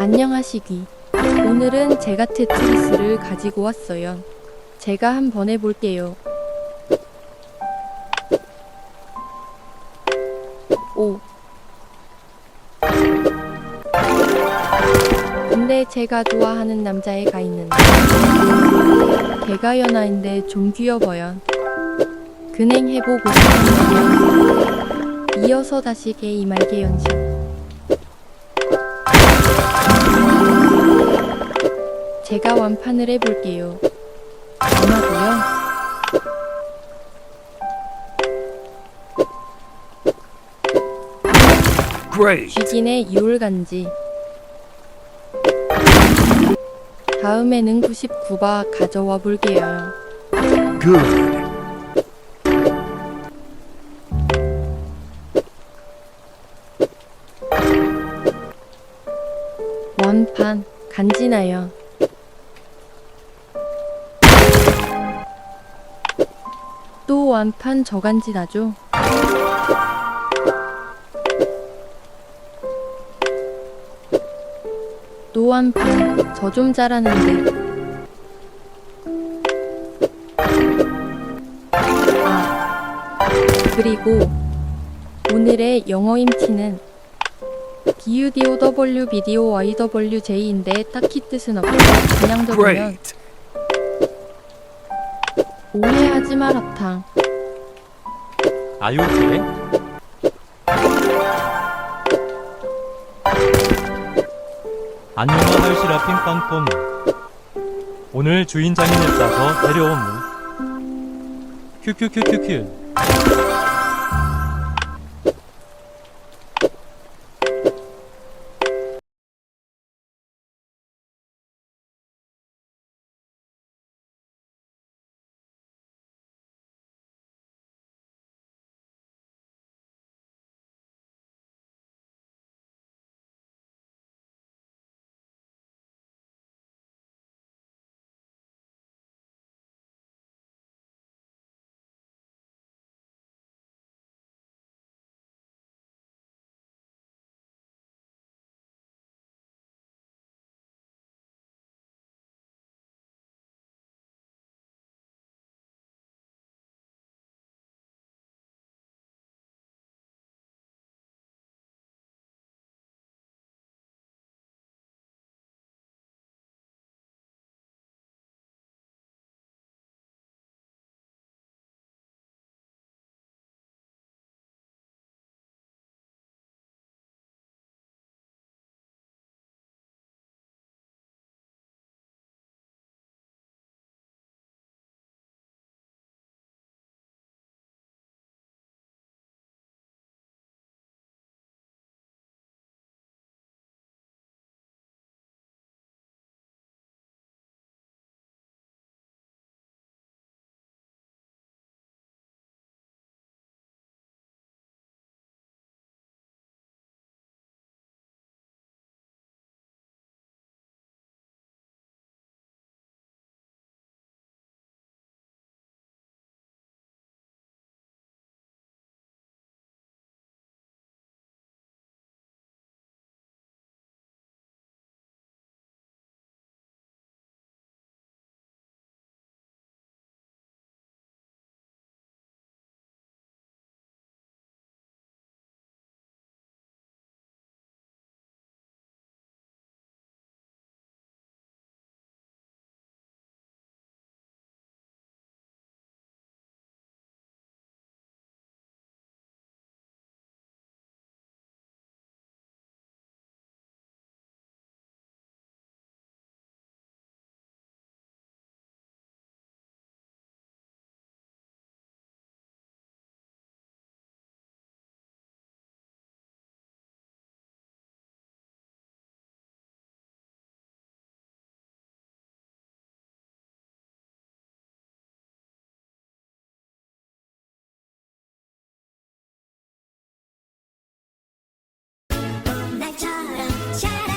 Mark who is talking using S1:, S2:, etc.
S1: 안녕하시기. 오늘은 제가 테트리스를 가지고 왔어요. 제가 한번 해볼게요. 오. 근데 제가 좋아하는 남자애가 있는데 걔가 연하인데 좀 귀여워요. 근행 해보고 싶은데요. 이어서 다시 게임 알게 연습. 제가 완판을 해볼게요.
S2: Great.
S1: 쥐긴의 유울간지. 다음에는 99바 가져와 볼게요.
S2: Good.
S1: 원판 간지나요. 또 완판 저간지 나죠. 또 완판 저 좀 잘하는데. 아 그리고 오늘의 영어 임티는 DUDOW BDO YWJ인데 딱히 뜻은 없고 그냥 적으면. 오해하지 마 라탕
S3: 아유제 안녕하 할 시라 핑빵뽕. 오늘 주인장이 냈다서 데려옴 큐큐큐큐큐
S4: shine.